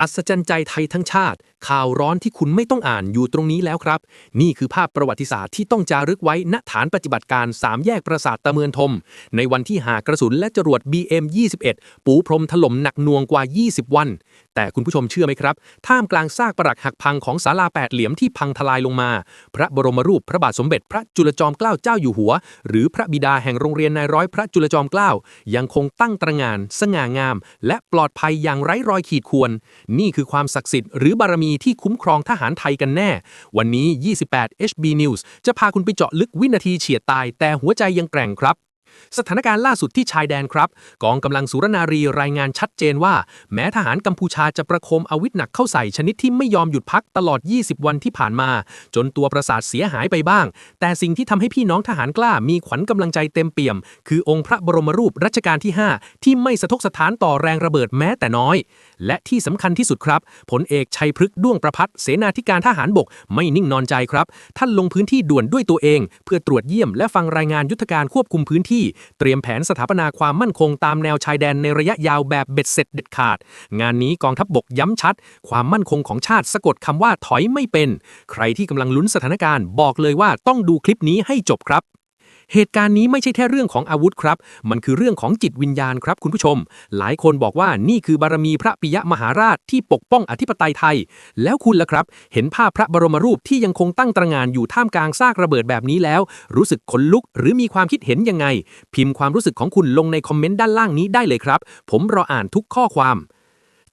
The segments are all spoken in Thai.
อัศจรรย์ใจไทยทั้งชาติ ข่าวร้อนที่คุณไม่ต้องอ่านอยู่ตรงนี้แล้วครับ นี่คือภาพประวัติศาสตร์ที่ต้องจารึกไว้ณฐานปฏิบัติการ 3 แยกปราสาทตะเมือนทม ในวันที่หากระสุนและจรวด BM21 ปูพรมถล่มหนักน่วงกว่า 20 วัน แต่คุณผู้ชมเชื่อไหมครับ ท่ามกลางซากปรักหักพังของศาลาแปดเหลี่ยมที่พังทลายลงมา พระบรมรูปพระบาทสมเด็จ พระจุลจอมเกล้าเจ้าอยู่หัว หรือพระบิดาแห่งโรงเรียนนายร้อยพระจุลจอมเกล้ายังคงตั้งตระงาน สง่างาม และปลอดภัยอย่างไร้รอยขีดข่วนนี่คือความศักดิ์สิทธิ์หรือบารมีที่คุ้มครองทหารไทยกันแน่ วันนี้ 28 HB News จะพาคุณไปเจาะลึกวินาทีเฉียดตาย แต่หัวใจยังแกร่งครับ สถานการณ์ล่าสุดที่ชายแดนครับ กองกำลังสุรนารีรายงานชัดเจนว่า แม้ทหารกัมพูชาจะประโคมอาวุธหนักเข้าใส่ชนิดที่ไม่ยอมหยุดพักตลอด 20 วันที่ผ่านมา จนตัวประสาทเสียหายไปบ้าง แต่สิ่งที่ทำให้พี่น้องทหารกล้ามีขวัญกำลังใจเต็มเปี่ยม คือองค์พระบรมรูปรัชกาลที่ 5 ที่ไม่สะทกสถานต่อแรงระเบิดแม้แต่น้อย และที่สำคัญที่สุดครับพลเอกชัยพฤกษ์ด้วงประพัฒเสนาธิการทหารบกไม่นิ่งนอนใจครับ ท่านลงพื้นที่ด่วนด้วยตัวเอง เพื่อตรวจเยี่ยมและฟังรายงานยุทธการควบคุมพื้นที่เตรียมแผนสถาปนาความมั่นคงตามแนวชายแดนในระยะยาวแบบเบ็ดเสร็จเด็ดขาด งานนี้กองทัพบบกย้ำชัด ความมั่นคงของชาติสะกดคำว่าถอยไม่เป็น ใครที่กำลังลุ้นสถานการณ์ บอกเลยว่าต้องดูคลิปนี้ให้จบครับ เหตุการณ์นี้ไม่ใช่แค่เรื่องของอาวุธครับ มันคือเรื่องของจิตวิญญาณครับคุณผู้ชม หลายคนบอกว่านี่คือบารมีพระปิยมหาราชที่ปกป้องอธิปไตยไทย แล้วคุณล่ะครับ เห็นภาพพระบรมรูปที่ยังคงตั้งตระงานอยู่ท่ามกลางซากระเบิดแบบนี้แล้ว รู้สึกขนลุก หรือมีความคิดเห็นยังไง พิมพ์ความรู้สึกของคุณลงในคอมเมนต์ด้านล่างนี้ได้เลยครับ ผมรออ่านทุกข้อความ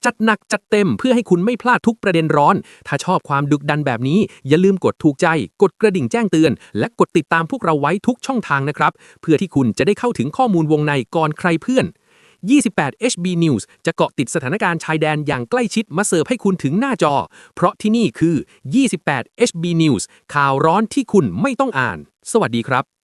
จัดหนักจัดเต็มเพื่อให้คุณไม่พลาดทุกประเด็นร้อน ถ้าชอบความดึกดันแบบนี้ อย่าลืมกดถูกใจ กดกระดิ่งแจ้งเตือน และกดติดตามพวกเราไว้ทุกช่องทางนะครับ เพื่อที่คุณจะได้เข้าถึงข้อมูลวงในก่อนใครเพื่อน 28 HB News จะเกาะติดสถานการณ์ชายแดนอย่างใกล้ชิดมาเสิร์ฟให้คุณถึงหน้าจอ เพราะที่นี่คือ 28 HB News ข่าวร้อนที่คุณไม่ต้องอ่าน สวัสดีครับ